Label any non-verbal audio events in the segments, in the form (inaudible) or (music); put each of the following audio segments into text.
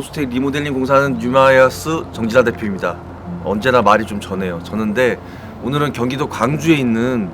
단독주택 리모델링 공사는 뉴마이어스 정지라 대표입니다. 언제나 말이 좀 전해요. 저는데 오늘은 경기도 광주에 있는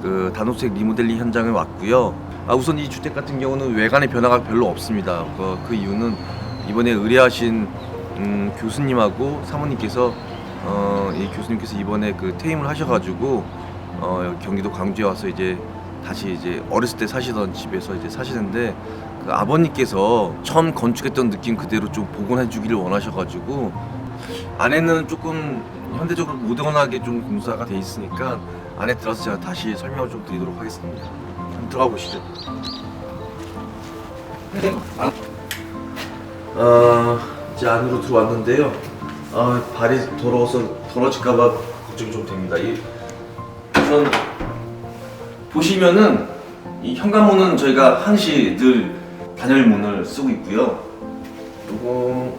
그 단독주택 리모델링 현장에 왔고요. 아, 우선 이 주택 같은 경우는 외관의 변화가 별로 없습니다. 그, 그 이유는 이번에 의뢰하신 음, 교수님하고 사모님께서 어, 이 교수님께서 이번에 그 퇴임을 하셔가지고 어, 경기도 광주에 와서 이제 다시 이제 어렸을 때 사시던 집에서 이제 사시는데 그 아버님께서 처음 건축했던 느낌 그대로 좀 복원해 주기를 원하셔가지고 안에는 조금 현대적으로 모던하게 좀 공사가 돼 있으니까 안에 들어서 제가 다시 설명을 좀 드리도록 하겠습니다. 한번 들어가 보시죠. 어, 이제 안으로 들어왔는데요. 아, 발이 더러워서 더러질까봐 걱정이 좀 됩니다. 이 우선 보시면은 이 현관문은 저희가 항시 늘 단열문을 쓰고 있고요. 그리고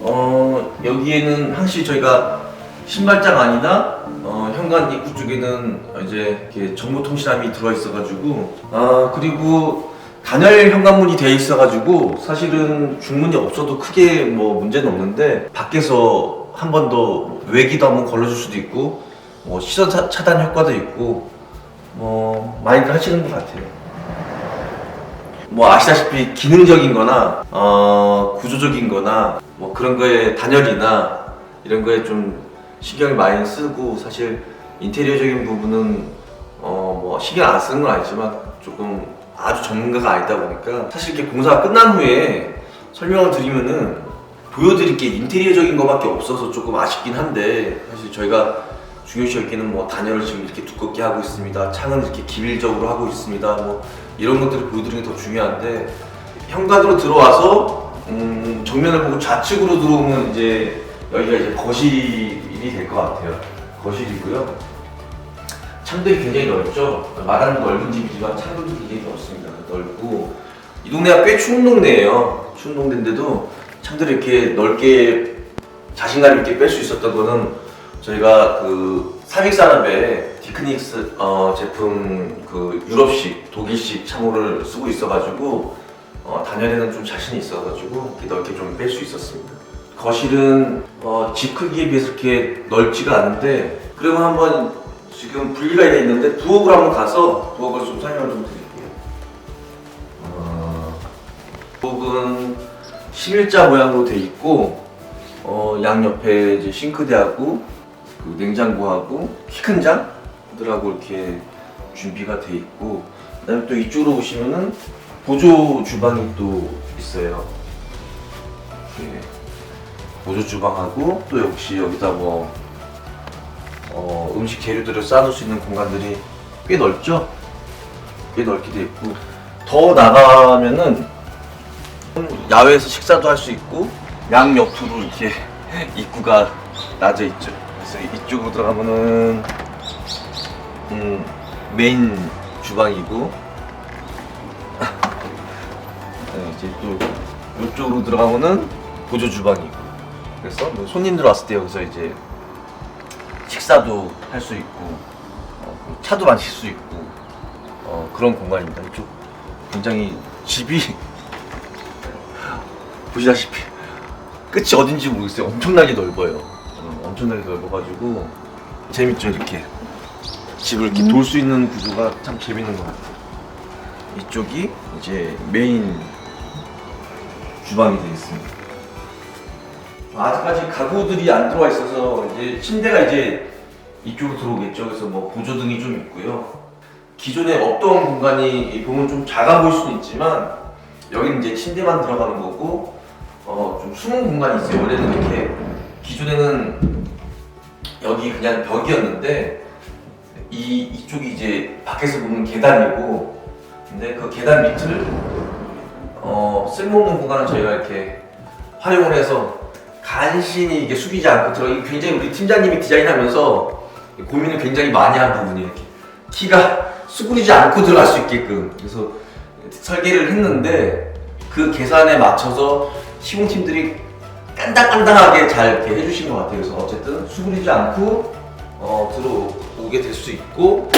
어 여기에는 항시 저희가 신발장 안이나 어, 현관 입구 쪽에는 이제 이렇게 정보통신함이 들어 있어가지고 아 그리고 단열 현관문이 되어 있어가지고 사실은 중문이 없어도 크게 뭐 문제는 없는데 밖에서 한 번 더 외기도 한번 걸러줄 수도 있고 뭐 시선 차- 차단 효과도 있고 뭐 많이들 하시는 것 같아요. 뭐 아시다시피 기능적인 거나 어, 구조적인 거나 뭐 그런 거에 단열이나 이런 거에 좀 신경을 많이 쓰고 사실 인테리어적인 부분은 어, 뭐 신경 안 쓰는 건 아니지만 조금 아주 전문가가 아니다 보니까 사실 이렇게 공사가 끝난 후에 설명을 드리면은 보여드릴 게 인테리어적인 거밖에 없어서 조금 아쉽긴 한데 사실 저희가 중요시 여기는 뭐 단열을 지금 이렇게 두껍게 하고 있습니다. 창은 이렇게 기밀적으로 하고 있습니다. 뭐 이런 것들을 보여드리는 게 더 중요한데 현관으로 들어와서 음, 정면을 보고 좌측으로 들어오면 이제 여기가 이제 거실이 될 것 같아요. 거실이고요. 창들이 굉장히 넓죠. 말하는 넓은 집이지만 창들도 굉장히 넓습니다. 넓고 이 동네가 꽤 추운 동네예요. 추운 동네인데도 창들을 이렇게 넓게 자신감 있게 뺄 수 있었던 거는 저희가 그 삼익산업에 디크닉스 어, 제품 그 유럽식 독일식 창호를 쓰고 있어가지고 어, 단열에는 좀 자신이 있어가지고 이렇게 넓게 좀 뺄 수 있었습니다. 거실은 어, 집 크기에 비해서 이렇게 넓지가 않은데 그러면 한번 지금 분리가 돼 있는데 부엌을 한번 가서 부엌을 좀 설명을 좀 드릴게요. 어, 부엌은 11자 모양으로 돼 있고 어, 양옆에 이제 싱크대하고 그 냉장고하고 키 큰 장 들하고 이렇게 준비가 돼 있고 그다음에 또 이쪽으로 오시면은 보조 주방이 또 있어요. 이렇게 보조 주방하고 또 역시 여기다 뭐 어, 음식 재료들을 쌓아놓을 수 있는 공간들이 꽤 넓죠? 꽤 넓게 돼 있고 더 나가면은 야외에서 식사도 할 수 있고 양 옆으로 이렇게 (laughs) 입구가 나져 있죠. 그래서 이쪽으로 들어가면은 음, 메인 주방이고 네, 이제 또 이쪽으로 들어가면은 보조 주방이고 그래서 뭐 손님들 왔을 때 여기서 이제 식사도 할 수 있고 어, 그 차도 마실 수 있고 어, 그런 공간입니다. 이쪽 굉장히 집이 (laughs) 보시다시피 끝이 어딘지 모르겠어요. 엄청나게 넓어요. 어, 엄청나게 넓어가지고 재밌죠 이렇게 집을 이렇게 돌 수 있는 구조가 참 재밌는 것 같아요. 이쪽이 이제 메인 주방이 되어 있습니다. 아직까지 가구들이 안 들어와 있어서 이제 침대가 이제 이쪽으로 들어오겠죠. 그래서 뭐 보조등이 좀 있고요. 기존에 없던 공간이 보면 좀 작아 보일 수는 있지만 여기는 이제 침대만 들어가는 거고 어 좀 숨은 공간이 있어요. 원래는 이렇게 기존에는 여기 그냥 벽이었는데 이 이쪽이 이제 밖에서 보면 계단이고 근데 그 계단 밑을 어 쓸모없는 공간을 저희가 이렇게 활용을 해서 간신히 이게 숙이지 않고 들어 굉장히 우리 팀장님이 디자인하면서 고민을 굉장히 많이 한 부분이에요. 이렇게 키가 수그리지 않고 들어갈 수 있게끔 그래서 설계를 했는데 그 계산에 맞춰서 시공팀들이 깐당깐당하게 잘 이렇게 해주신 것 같아요. 그래서 어쨌든 수그리지 않고 어, 들어 오게 될 수 있고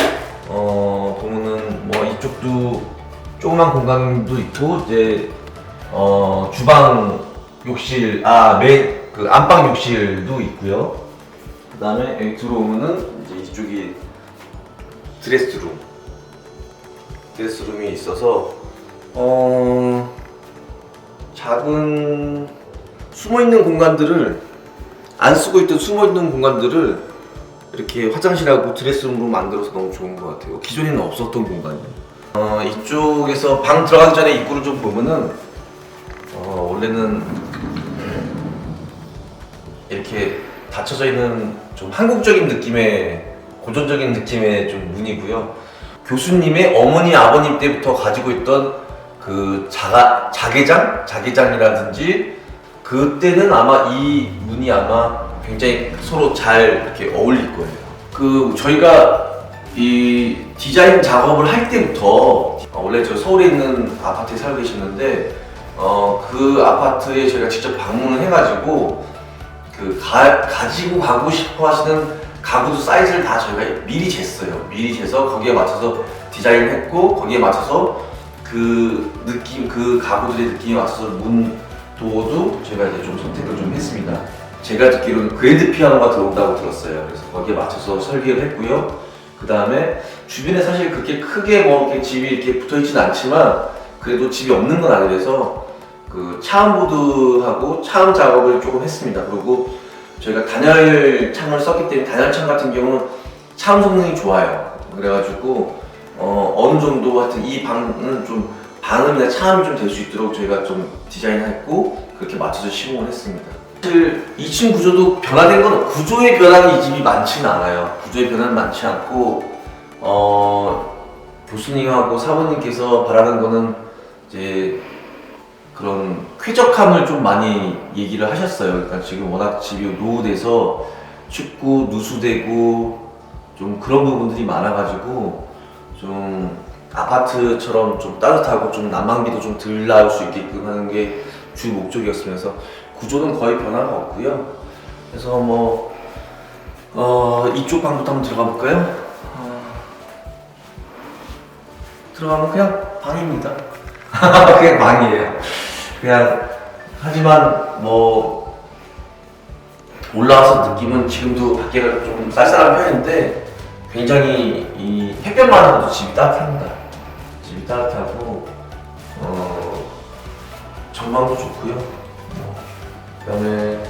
어, 보면은 뭐 이쪽도 조그만 공간도 있고 이제 어, 주방 욕실 아맨그 안방 욕실도 있고요. 그다음에 여기 들어오면은 이제 이쪽이 드레스룸 드레스룸이 있어서 어 작은 숨어 있는 공간들을 안 쓰고 있던 숨어 있는 공간들을 이렇게 화장실하고 드레스룸으로 만들어서 너무 좋은 것 같아요. 기존에는 없었던 공간이에요. 어, 이쪽에서 방 들어가기 전에 입구를 좀 보면은 어, 원래는 이렇게 닫혀져 있는 좀 한국적인 느낌의 고전적인 느낌의 좀 문이고요. 교수님의 어머니 아버님 때부터 가지고 있던 그 자가 자개장 자개장이라든지 그때는 아마 이 문이 아마 굉장히 서로 잘 이렇게 어울릴 거예요. 그 저희가 이 디자인 작업을 할 때부터 어, 원래 저 서울에 있는 아파트에 살고 계셨는데 어, 그 아파트에 저희가 직접 방문을 해가지고 그 가, 가지고 가고 싶어 하시는 가구도 사이즈를 다 저희가 미리 쟀어요. 미리 재서 거기에 맞춰서 디자인을 했고 거기에 맞춰서 그 느낌 그 가구들의 느낌에 맞춰서 문 도어도 제가 이제 좀 선택을 좀 했습니다. 제가 듣기로는 그랜드 피아노가 들어온다고 들었어요. 그래서 거기에 맞춰서 설계를 했고요. 그 다음에 주변에 사실 그렇게 크게 뭐 이렇게 집이 이렇게 붙어 있지는 않지만 그래도 집이 없는 건 아니라서 그 차음보드하고 차음 작업을 조금 했습니다. 그리고 저희가 단열 창을 썼기 때문에 단열 창 같은 경우는 차음 성능이 좋아요. 그래가지고 어, 어느 정도 하여튼 이 방은 좀 방음이나 차음이 좀 될 수 있도록 저희가 좀 디자인했고 그렇게 맞춰서 시공을 했습니다. 사실 2층 구조도 변화된 건 구조의 변화는 이 집이 많지는 않아요. 구조의 변화는 많지 않고 어, 교수님하고 사모님께서 바라는 거는 이제 그런 쾌적함을 좀 많이 얘기를 하셨어요. 그러니까 지금 워낙 집이 노후돼서 춥고 누수되고 좀 그런 부분들이 많아가지고 좀 아파트처럼 좀 따뜻하고 좀 난방비도 좀 덜 나올 수 있게끔 하는 게 주 목적이었으면서 구조는 거의 변화가 없고요. 그래서 뭐 어, 이쪽 방부터 한번 들어가 볼까요? 어, 들어가면 그냥 방입니다. (laughs) 그냥 방이에요. 그냥 하지만 뭐 올라와서 느낌은 지금도 밖에가 좀 쌀쌀한 편인데 굉장히 이 햇볕만 와도 집이 따뜻합니다. 집이 따뜻하고 어 전망도 좋고요. 뭐, 그다음에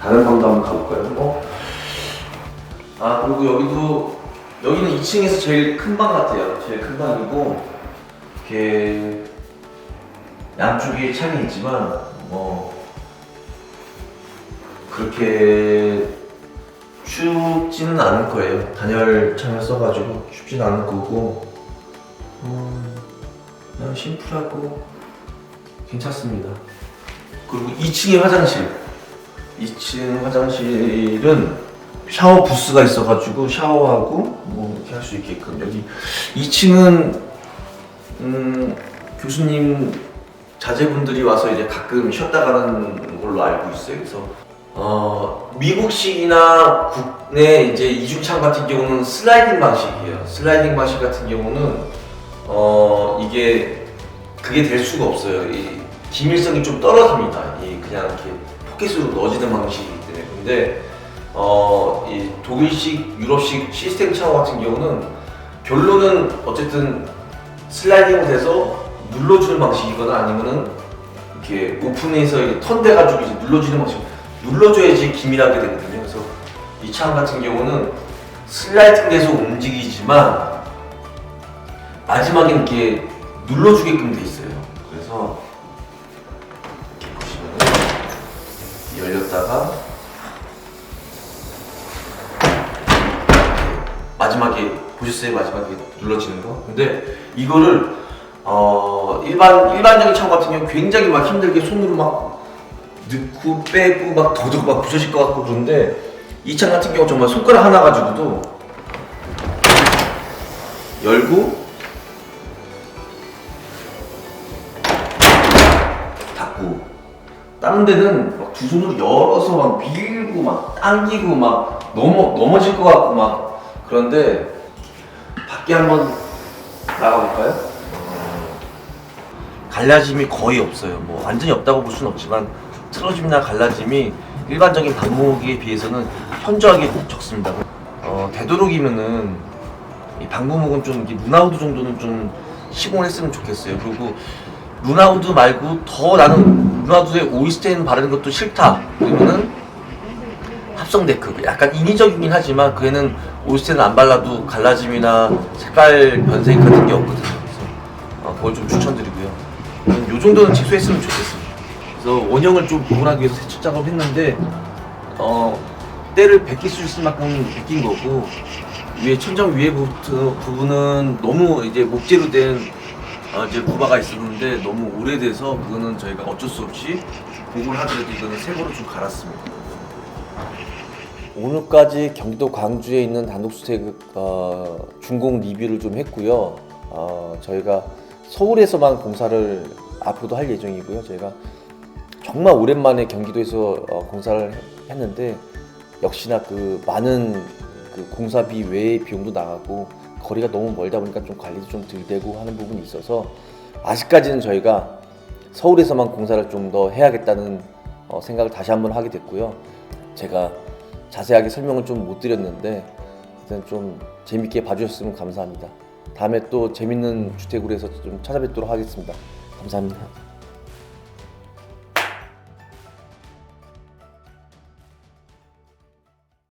다른 방도 한번 가볼까요? 어? 아 그리고 여기도 여기는 2층에서 제일 큰 방 같아요. 제일 큰 방이고 이렇게 양쪽에 창이 있지만 뭐 그렇게 춥지는 않을 거예요. 단열 창을 써가지고 춥지는 않을 거고 음, 그냥 심플하고 괜찮습니다. 그리고 2층에 화장실 2층 화장실은 샤워 부스가 있어가지고 샤워하고 뭐 이렇게 할 수 있게끔 여기 2층은 음, 교수님 자제분들이 와서 이제 가끔 쉬었다 가는 걸로 알고 있어요. 그래서 어, 미국식이나 국내 이제 이중창 같은 경우는 슬라이딩 방식이에요. 슬라이딩 방식 같은 경우는 어, 이게 그게 될 수가 없어요. 이 기밀성이 좀 떨어집니다. 이 그냥 이렇게 포켓으로 넣어지는 방식이기 때문에. 근데 어, 이 독일식, 유럽식 시스템 샤워 같은 경우는 결론은 어쨌든 슬라이딩 돼서 눌러주는 방식이거나 아니면은 이렇게 오픈해서 이렇게 턴돼가지고 이제 눌러주는 방식. 눌러줘야지 기밀하게 되거든요. 그래서 이창 같은 경우는 슬라이딩 돼서 움직이지만 마지막에 이렇게 눌러주게끔 돼 있어요. 열렸다가 마지막에 보셨어요? 마지막에 눌러지는 거. 근데 이거를 어 일반 일반적인 창 같은 경우 굉장히 막 힘들게 손으로 막 넣고 빼고 막 더듬고 막 부서질 것 같고 그런데 이 창 같은 경우 정말 손가락 하나 가지고도 열고 다른 데는 막 두 손으로 열어서 막 밀고 막 당기고 막 넘어 넘어질 것 같고 막 그런데 밖에 한번 나가볼까요? 갈라짐이 거의 없어요. 뭐 완전히 없다고 볼 수는 없지만 틀어짐이나 갈라짐이 일반적인 방목에 비해서는 현저하게 적습니다. 어, 되도록이면은 이 방부목은 좀 이렇게 루나우드 정도는 좀 시공을 했으면 좋겠어요. 그리고 루나우드 말고 더 나는 루나우드에 오이스텐 바르는 것도 싫다. 그러면은 합성 데크 약간 인위적이긴 하지만 그 애는 오이스텐 안 발라도 갈라짐이나 색깔 변색 같은 게 없거든요. 그래서 어, 그걸 좀 추천드리고요. 요 정도는 취소했으면 좋겠습니다. 그래서 원형을 좀 복원하기 위해서 세척 작업을 했는데 어 때를 베낄 수 있을 만큼 베낀 거고 위에 천정 위에 부분- 부분은 너무 이제 목재로 된 어, 이제 구바가 있었는데 너무 오래돼서 그거는 저희가 어쩔 수 없이 복원을 하더라도 이거는 새 거로 좀 갈았습니다. 오늘까지 경기도 광주에 있는 단독주택 어, 준공 리뷰를 좀 했고요. 어, 저희가 서울에서만 공사를 앞으로도 할 예정이고요. 저희가 정말 오랜만에 경기도에서 어, 공사를 했는데 역시나 그 많은 그 공사비 외의 비용도 나가고 거리가 너무 멀다 보니까 좀 관리도 좀 덜 되고 하는 부분이 있어서 아직까지는 저희가 서울에서만 공사를 좀 더 해야겠다는 어, 생각을 다시 한번 하게 됐고요. 제가 자세하게 설명을 좀 못 드렸는데 하여튼 좀 재밌게 봐주셨으면 감사합니다. 다음에 또 재밌는 주택으로 해서 좀 찾아뵙도록 하겠습니다. 감사합니다.